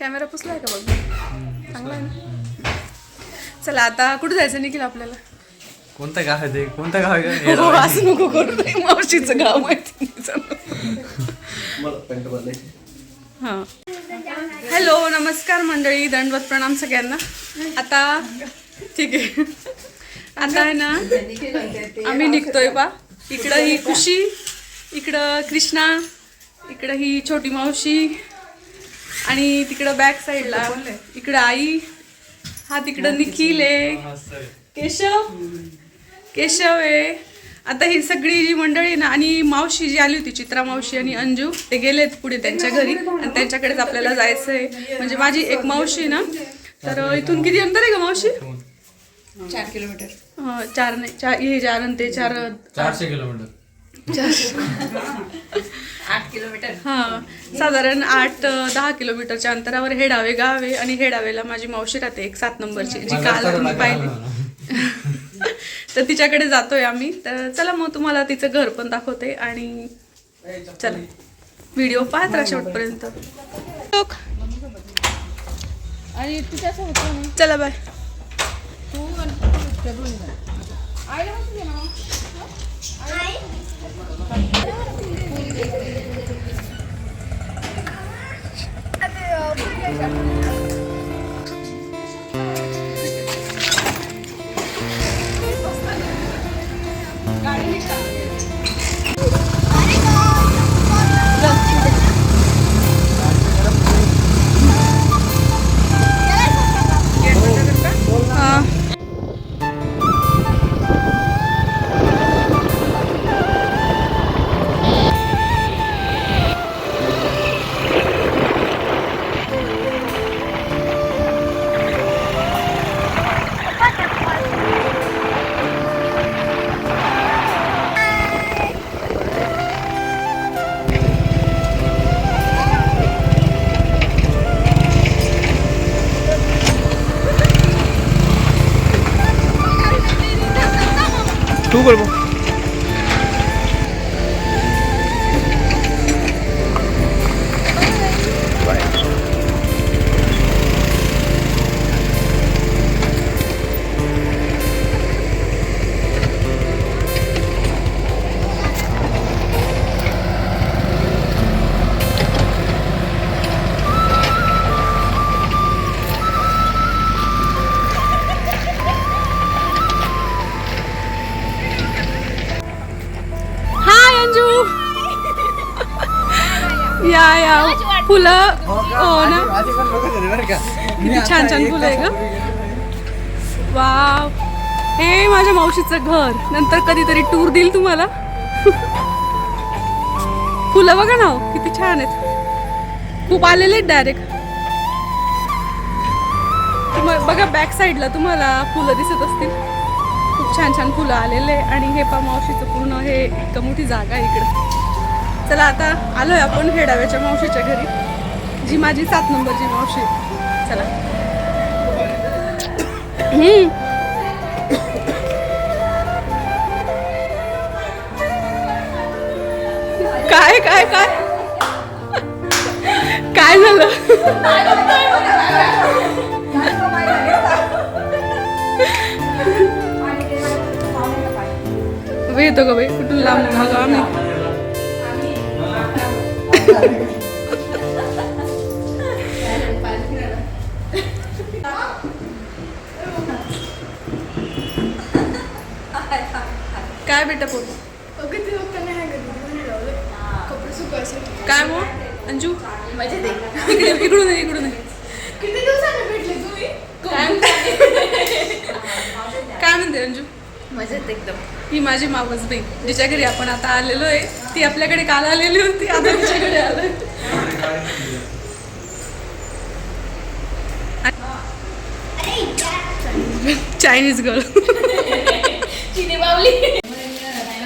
Camera पुसलाय का बघ? चांगला आहे ना? चला आता कुठे जायचं? निखिल आपल्याला. कोणतं गाव आहे ते? कोणतं गाव आहे? हो. असं नको करू रे, मावशीचं गाव माहिती नाही. हा. हॅलो नमस्कार मंडळी दंडवत प्रणाम सगळ्यांना. आता ठीक आहे. आता आहे ना आम्ही निघतोय बा. इकडं ही खुशी इकडं कृष्णा इकडं ही छोटी मावशी आणि तिकडं बॅक साईडला इकडं आई हा तिकडं निखिल आहे. केशव? केशव आहे. आता ही सगळी जी मंडळी ना आणि मावशी जी आली होती चित्रा मावशी आणि अंजू ते गेलेत पुढे त्यांच्या घरी. आणि त्यांच्याकडेच आपल्याला जायचं आहे. म्हणजे माझी एक मावशी आहे ना तर इथून किती अंतर आहे का मावशी? चार किलोमीटर. अं, चार नाही चार हे चार ते चार चारशे किलोमीटर. आठ किलोमीटर हा साधारण आठ दहा किलोमीटरच्या अंतरावर हेडावे गाव आहे आणि हेडावेला माझी मावशी राहते एक सात नंबरची जी काल मी पाहिली तर तिच्याकडे जातोय आम्ही तर चला मग तुम्हाला तिचं घर पण दाखवते आणि चला व्हिडिओ पाहत राहा शेवटपर्यंत. आणि? चला बाय तू आणि त्या दोन्ही जण. आईला 누굴 뭐 फुलं आहे का? वाव. हे माझ्या मावशीचं घर. नंतर कधीतरी टूर देईल तुम्हाला. फुलं बघा ना हो, किती छान आहेत. खूप आलेले आहेत डायरेक्ट बघा बॅक साईडला तुम्हाला फुलं दिसत असतील. खूप छान छान फुलं आलेले आणि हे पा मावशीचं पूर्ण हे इतकं मोठी जागा आहे इकडं. चला आता आलोय आपण हेडाव्याच्या मावशीच्या घरी. जी माझी सात नंबरची मावशी आहे. चला. काय काय काय? काय झालं? येतो का बाई? कुठून लांब? आम्ही काय बेटा पोट काय मग? अंजू. इकडे इकडून ये, इकडून ये. किती दिवसांनी भेटले तुम्ही काय म्हणते? अंजू? मजेत एकदम. ही माझी मावस बहीण. जिच्या घरी आपण आता आलेलो आहे ती आपल्याकडे काल आलेली होती आता तिच्याकडे आलोय. चायनीज गर्ल चिनी बावली.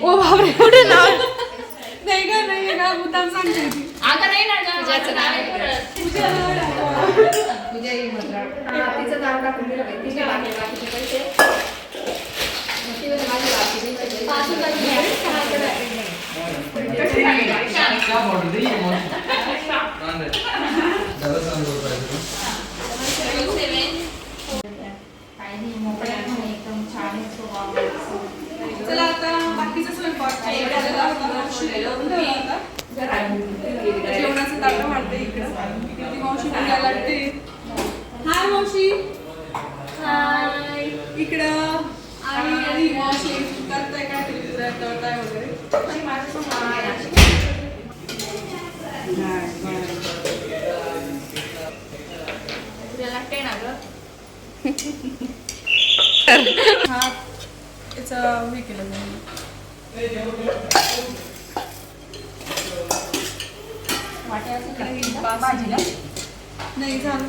ओ बापरे कुठे नाव नाही का नाही का मुद्दाम सांगते. ती. चला आता बाकीचा स्वयंपाक. झालेला जेवणाचं ताटं वाढते इकडं. इकडे मावशी पण लागते हाय मावशी इकडं आई आणि मावशी करताय काय तरी तळताय वगैरे? हा. याचं हे केलं नाही झालं. ना काल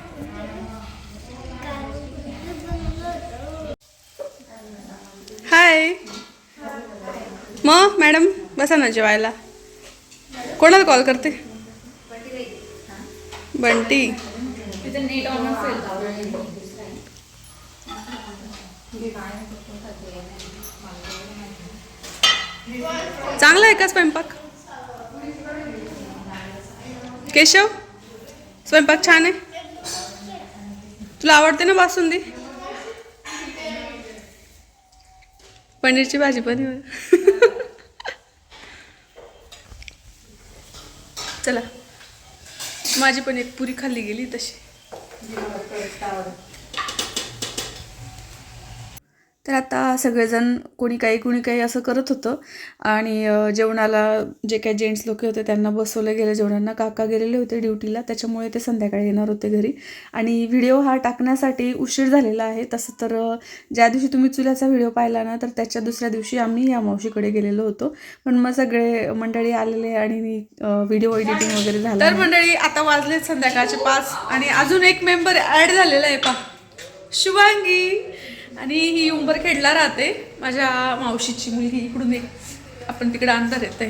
बसा ना जेवायला. कोणाला कॉल करते? बंटी. चांगला आहे का स्वयंपाक? केशव स्वयंपाक छान आहे? तुला आवडते ना बासुंदी? पनीरची भाजी पण चला. माझी पण एक पुरी खाल्ली गेली तशी. तर आता सगळेजण कोणी काही कोणी काही असं करत होतं. आणि जेवणाला जे काही जेंट्स लोक होते त्यांना बसवलं गेलं जेवणांना काका गेलेले होते ड्युटीला. त्याच्यामुळे ते संध्याकाळी येणार होते घरी. आणि व्हिडिओ हा टाकण्यासाठी उशीर झालेला आहे. तसं तर ज्या दिवशी तुम्ही चुल्याचा व्हिडिओ पाहिला ना तर त्याच्या दुसऱ्या दिवशी आम्ही या मावशीकडे गेलेलो होतो. पण मग सगळे मंडळी आलेले आणि व्हिडिओ एडिटिंग वगैरे झालं. तर मंडळी आता वाजले संध्याकाळचे पाच आणि अजून एक मेंबर ॲड झालेला आहे पा शुभांगी. आणि ही उंबरखेडला राहते. माझ्या मावशीची मुलगी इकडून एक आपण तिकडे अंतर येते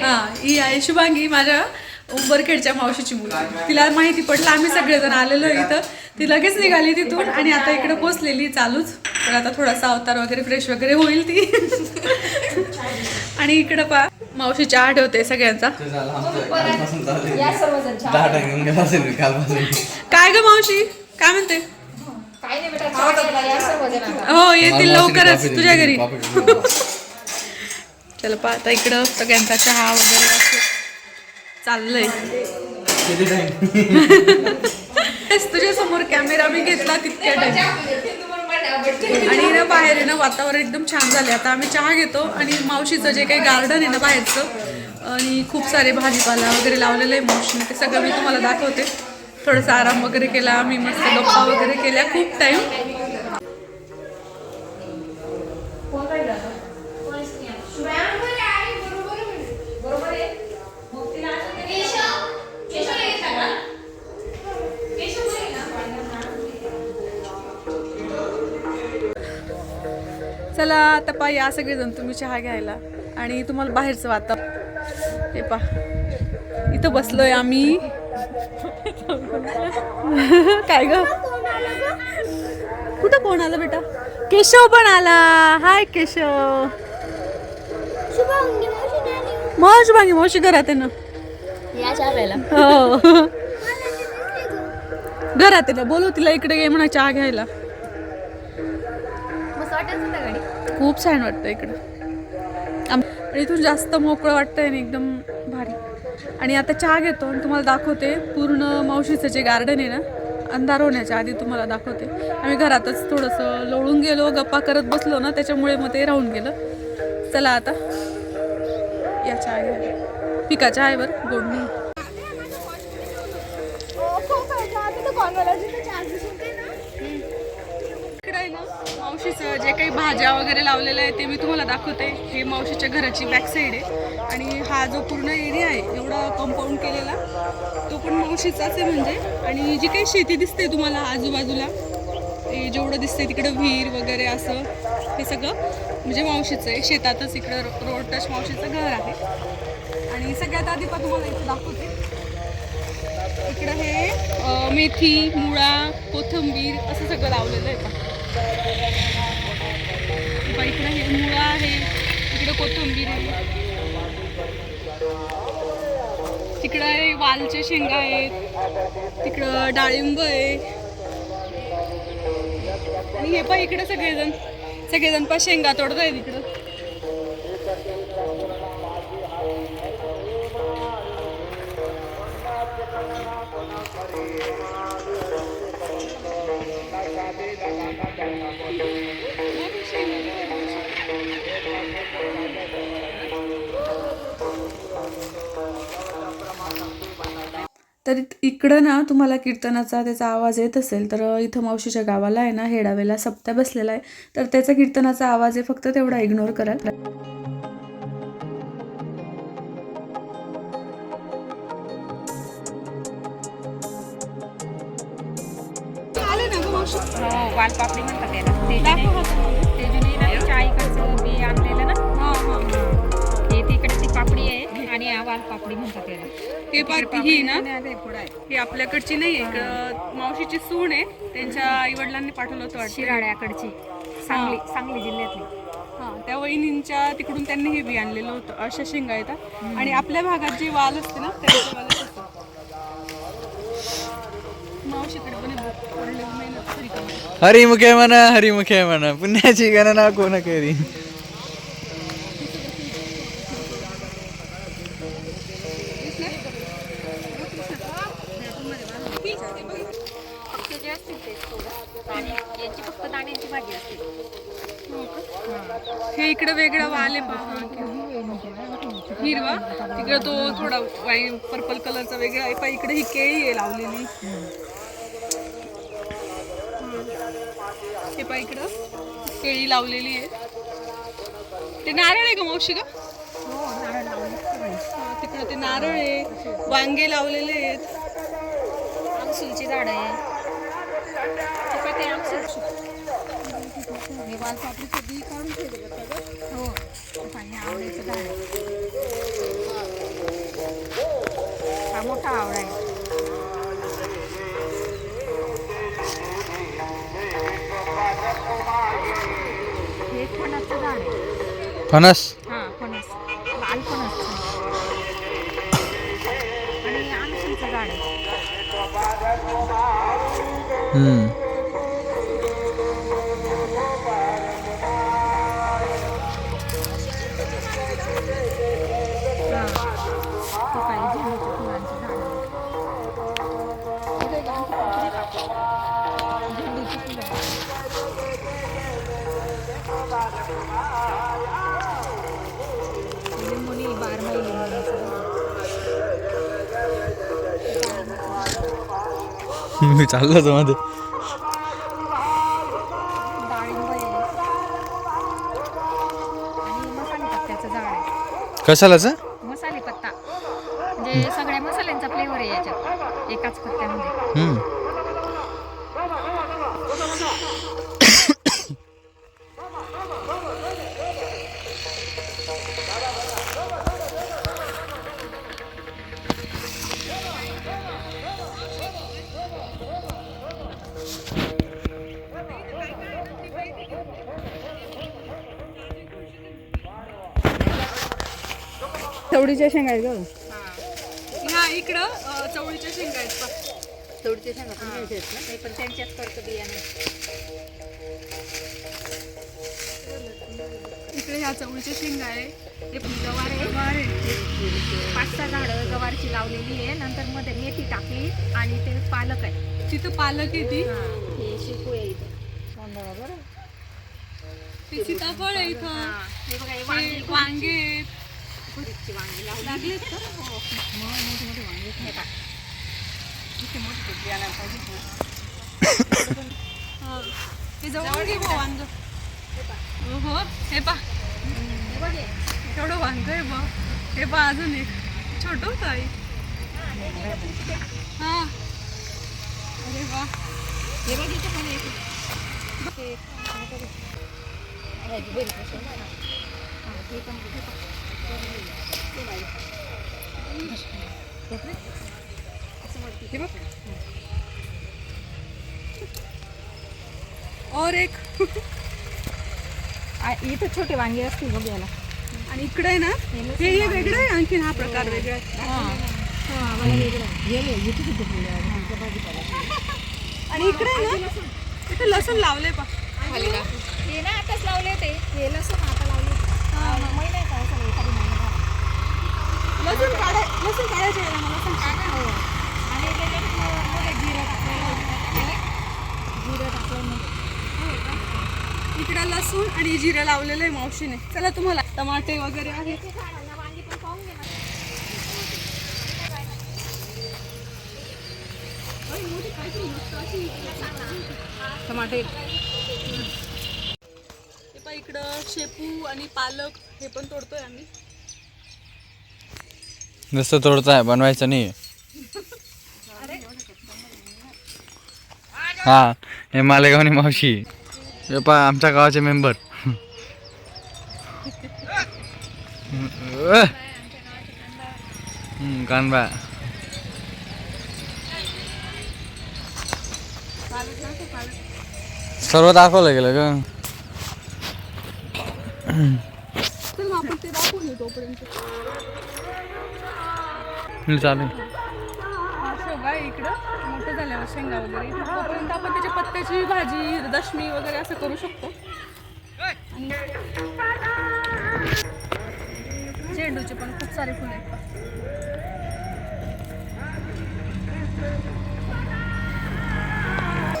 हा ही आहे शुभांगी माझ्या उंबरखेडच्या मावशीची मुलगी. तिला माहिती पडलं आम्ही सगळेजण आलेलो इथं. ती लगेच निघाली तिथून आणि आता इकडे पोचलेली चालूच. पण आता थोडासा अवतार वगैरे फ्रेश वगैरे होईल ती. आणि इकडं पा मावशी चहा ठेवते सगळ्यांचा. काय ग मावशी? काय म्हणते काही नाही बेटा चहा घ्यायला या सर्वजण आता. हो येतील लवकरच तुझ्या घरी. दे. चला पा आता इकडं सगळ्यांचा चहा वगैरे असं चाललंय. तेच तुझ्या समोर कॅमेरा मी घेतला तितक्या टाइम आणि ना बाहेर आहे ना वातावरण एकदम छान झाले आता आम्ही चहा घेतो आणि मावशीचं जे काही गार्डन आहे ना बाहेरचं आणि खूप सारे भाजीपाला वगैरे लावलेलं आहे मावशीने ते सगळं मी तुम्हाला दाखवते. थोडासा आराम वगैरे केला आम्ही मस्त गप्पा वगैरे केल्या खूप टाइम चला आता पा या सगळेजण तुम्ही चहा घ्यायला आणि तुम्हाला बाहेरचं वाता हे पा इथं बसलोय आम्ही. काय ग? कुठं कोण आलं बेटा? केशव पण आला. हाय केशव. मागे मावशी घरात आहे ना? हो. घरात आहे ना? बोलू तिला इकडे गे म्हणा चहा घ्यायला. खूप छान वाटतं इकडं. इथून जास्त मोकळं वाटतंय आणि एकदम भारी. आणि आता चहा घेतो आणि तुम्हाला दाखवते. पूर्ण मावशीचं जे गार्डन आहे ना अंधार होण्याच्या आधी तुम्हाला दाखवते. आम्ही घरातच थोडंसं लोळून गेलो गप्पा करत बसलो ना त्याच्यामुळे मग ते राहून गेलं. चला आता या चहा घ्या पिका चहा आहे बरं गोड नाही. इकडे आहे ना मावशीचं जे काही भाज्या वगैरे लावलेल्या आहे ते मी तुम्हाला दाखवते. हे मावशीच्या घराची बॅक साईड आहे. आणि हा जो पूर्ण एरिया आहे एवढा कंपाऊंड केलेला तो पण मावशीचाच आहे म्हणजे. आणि जी काही शेती दिसते तुम्हाला आजूबाजूला ते जेवढं दिसतंय तिकडं विहीर वगैरे असं हे सगळं म्हणजे मावशीचं आहे. शेतातच इकडं रो- रोड टच मावशीचं घर आहे. आणि सगळ्यात आधी पण तुम्हाला इथं दाखवते. इकडं हे मेथी मुळा कोथिंबीर असं सगळं लावलेलं आहे. का इकडं हे मुळा आहे. इकडं कोथिंबीर आहे. तिकडं आहे वालचे शेंगा आहेत. तिकडं डाळिंब आहे. आणि हे पण इकडं सगळेजण. सगळेजण पण शेंगा तोडत आहेत इकडं. तर इकडं ना तुम्हाला कीर्तनाचा त्याचा आवाज येत असेल तर इथं मावशीच्या गावाला आहे ना हेडावेला सप्त्या बसलेला आहे. तर त्याचा कीर्तनाचा आवाज आहे फक्त तेवढा इग्नोर कराल वालपापडी म्हणतात त्याला हे ही ना ही आपल्याकडची नाही आहे इकडं मावशीची सून आहे. त्यांच्या आई वडिलांनी पाठवलं होतं वाटतं. शिराळ्याकडची सांगली सांगली जिल्ह्यातली. हां त्या वहिनींच्या तिकडून त्यांनी हे बी आणलेलं होतं अशा शेंगा येतात आणि आपल्या भागात जे वाल असते ना त्यांचे वाल असतं. मावशीकडे पण आहे. हरिमुखे म्हणा हरिमुखे म्हणा पुण्याची गणना कोण करी त्याचे असतील ते थोडं आणि यांची फक्त दाण्याची भाजी असते हे इकडं वेगळा वाल आहे पहा हिरवा. तिकडं तो थोडा वाईन पर्पल कलरचा वेगळा आहे. पण इकडे ही केळी आहे लावलेली. हे पहा इकडं केळी लावलेली आहे. ते नारळ आहे का मावशी का हा, तिकडं ते नारळ आहे. वांगे लावलेले आहेत. आमसूलची झाड आहे. ते आमसूल. आणि आवळीचं झाड हा मोठा आवळा आहे. हे फणसचं झाड आहे. फणस? हा फणस. लाल फणस. आणि आमसूलचं झाड आहे. हम्म. मी चाललो होतो मध्ये कशालाच मसाले पत्ता. म्हणजे सगळ्या मसाल्यांचा फ्लेवर आहे याच्यात. एकाच पत्त्यामध्ये. चवडीच्या शेंगा आहेत गं. हा. इकडं अ, चवळीच्या शेंगा आहेत पहा. तोडचे सांगा पण घ्यायचे आहेत ना? नाही पण त्यांच्याच करतो बियाणे इकडे ह्या चवळीच्या शेंगा आहे. हे पण गवार आहे. पाच सहा झाडं गवारची लावलेली आहे. नंतर मध्ये मेथी टाकली आणि ते पालक आहे. तिथं पालक आहे ती. हा, शेपू आहे इथं. ती सीताफळ आहे इथं. हा, हे बघा हे हे वांगी वांगे आहेत. भरीतची वांगी लावू लागली तर हो मग मोठे मोठे वांगी आहेत. हे पहा. किती मोठी ते बियाणं पाहिजे हो हे जवळ घे भाऊ वांग हो हे पा हे वांग आहे बा हे पा अजून एक छोटं होतं आई हा अरे वा हे बघ इथे पण एक ते हे पण ते और एक. इथं छोटे वांगे असतील बघ याला. आणि इकडे आहे ना हे हे वेगळं आहे आणखीन हा प्रकार वेगळा आहे. आणि इकडे आहे ना इथे लसूण लावले पा हे ना आताच लावले होते हे लसूण आता लावले महिना आहे का असं एखादी महिना झाला. लसूण काढाय लसूण काढायचे आहे ना मला सांग. हो. आणि त्याच्यात जिरं टाकलेलं जिरं टाकलं हो इकडे लसूण आणि जिरं लावलेलं आहे मावशीने. चला तुम्हाला. टमाटे वगैरे आहे पण टमाटे इकडं शेपू आणि पालक हे पण तोडतोय आम्ही. नुसतं आहे बनवायचं नाही. हा हे मालेगावनी मावशी. हे पा आमच्या गावाचे मेंबर. कानबा सर्व दाखवलं गेलं का? आपण ते दाखवून चालेल. तोपर्यंत चालू शेवगा इकडं मोठं झाल्यावर शेंगा वगैरे इथं. तोपर्यंत आपण त्याच्या पत्त्याची भाजी दशमी वगैरे असं करू शकतो. आणि झेंडूचे पण खूप सारे फुलं आहेत.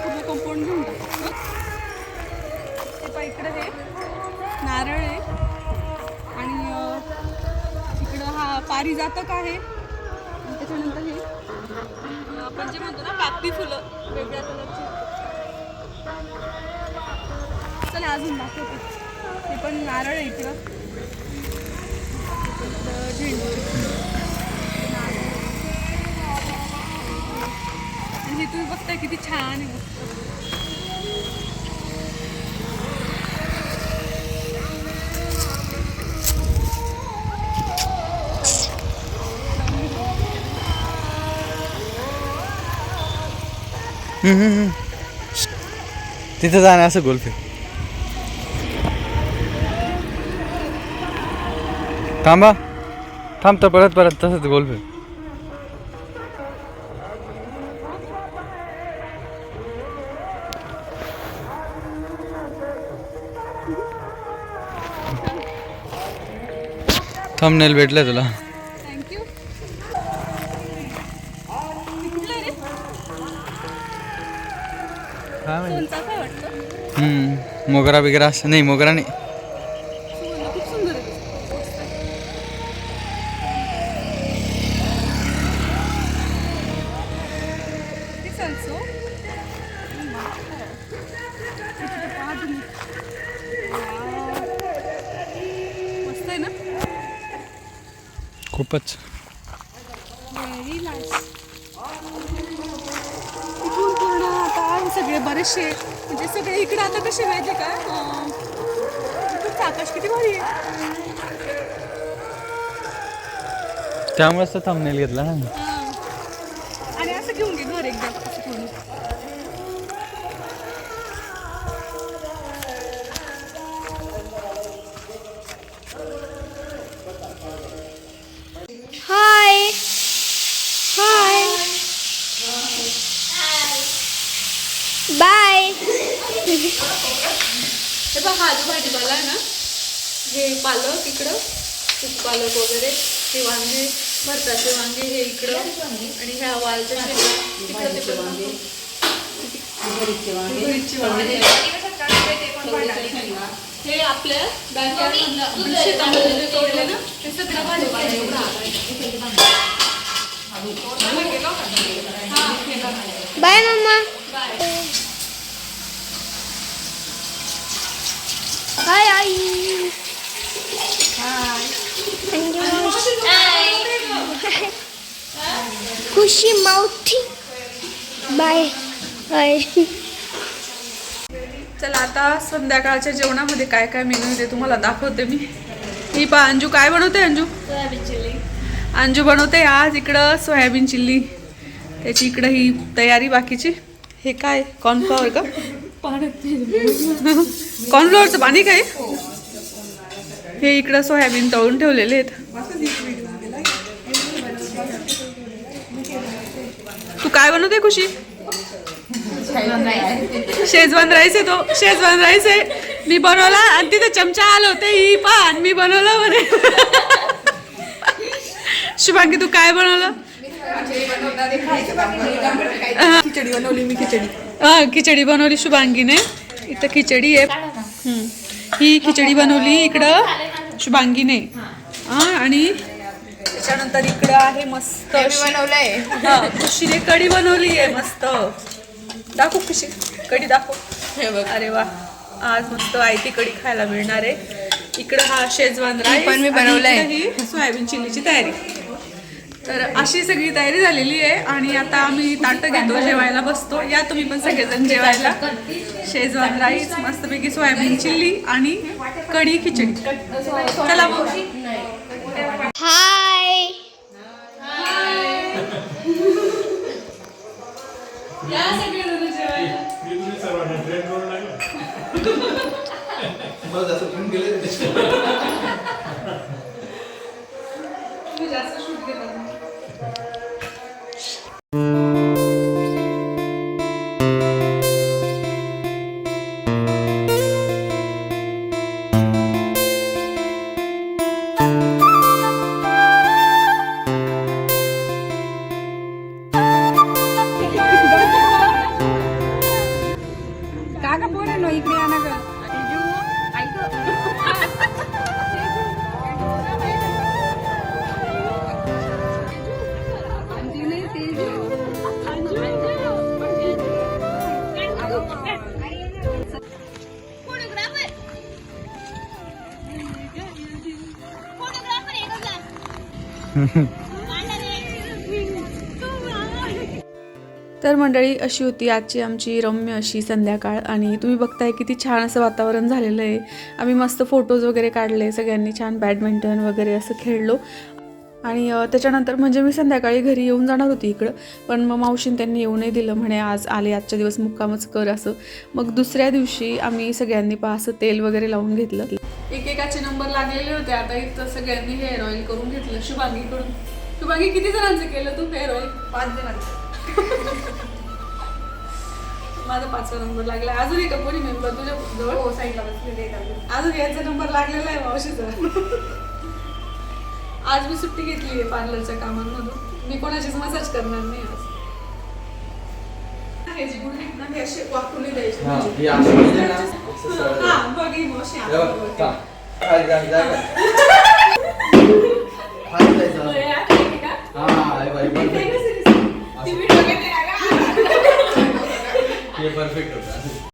पूर्ण कंपाऊंड घेऊन टाकू. ते पहा इकडं हे नारळ आहे. आणि इकडं हा पारिजातक आहे. त्याच्यानंतर हे आपण जे म्हणतो ना कागदी फुलं वेगळ्या कलरची. चला अजून दाखवते. ते पण नारळ आहे इकडं झेंडू नारळ. आणि हे तुम्ही बघताय किती छान आहे. तिथं जाणं असं गोलफे थांबा. थांबतं परत परत तसंच गोलफे थंबनेल भेटलं तुला. कोणता काय वाटतं? हम्म, मोगरा बिगरा असं नाही मोगरा नाही. सुगंध खूप सुंदर आहे. किती चालतो मस्त आहे ना? खूपच. त्यामुळेच तर थंबनेल घेतला ना. हां. आणि असं घेऊन घे घर एकदा असं. हाय हाय बाय हे बघ हा जो भाजीपाला आहे ना हे पालक इकडं पालक वगैरे हे वांगे. भरताचे वांगे हे इकडं आणि ह्या वालच्या हे आपल्या शेतामध्ये जे तोडले ना ते सगळं भाजीपाला बाय मम्मा. हाय आई. खुशी मावठी बाय. बाय. चला आता संध्याकाळच्या जेवणामध्ये काय काय मेनू ते तुम्हाला दाखवते मी. ही पा अंजू काय बनवते अंजू? अंजू बनवते आज इकडं सोयाबीन चिल्ली. त्याची इकडं ही तयारी बाकीची. हे काय? कॉर्नफ्लॉवर का? कॉर्नफ्लॉवरचं पाणी काय? हे इकडं सोयाबीन तळून ठेवलेले आहेत. काय बनवते खुशी? शेजवान राईस आहे तो. शेजवान राईस आहे. मी बनवला आणि तिथे चमचा आलं होते ही पान मी बनवलं म्हणे. शुभांगी तू काय बनवलं? खिचडी बनवली मी खिचडी हा खिचडी बनवली शुभांगीने. इथं खिचडी आहे. ही खिचडी बनवली इकडं शुभांगीने. हा आणि त्याच्यानंतर इकडं आहे मस्त बनवलंय. खुशीने कढी बनवली आहे मस्त. दाखव खुशी. कढी दाखव. अरे वा. आज मस्त आयती कढी खायला मिळणार आहे. इकडं हा शेजवान राईस पण मी बनवलंय. ही सोयाबीन चिल्लीची तयारी. तर अशी सगळी तयारी झालेली आहे आणि आता आम्ही ताटं घेतो जेवायला बसतो. या तुम्ही पण सगळेजण जेवायला. शेजवान राईस मस्तपैकी सोयाबीन चिल्ली आणि कढी खिचडी. चला मग. हाय जास्त घेऊन गेले तर मंडळी अशी होती आजची आमची रम्य अशी संध्याकाळ. आणि तुम्ही बघताय किती छान असं वातावरण झालेलं आहे. आम्ही मस्त फोटोज वगैरे काढले सगळ्यांनी छान बॅडमिंटन वगैरे असं खेळलो. आणि त्याच्यानंतर म्हणजे मी संध्याकाळी घरी येऊन जाणार होती इकडं. पण मग मावशीन त्यांनी येऊ नाही दिलं. म्हणे आज आले आजच्या दिवस मुक्कामच कर असं. मग दुसऱ्या दिवशी आम्ही सगळ्यांनी पा असं तेल वगैरे लावून घेतलं. एकेकाचे नंबर लागलेले होते. आता इथं सगळ्यांनी हेअर ऑइल करून घेतलं. शुभांगीकडून शुभांगी किती जणांचं केलं तू हेअर ऑइल पाच जणांचं. माझा पाचवा नंबर लागला. अजून एक कोणी मेंबर तुझ्या जवळ? हो साईडला बसलेले अजून. याचा नंबर लागलेला आहे मावशीचा. आज मी सुट्टी घेतली आहे पार्लरच्या कामांमधून. मी कोणाचीच मसाज करणार नाही आज. ह्याची गुंडी ना हे द्यायची. म्हणजे. बघ ही मावशी हे. आता बघ,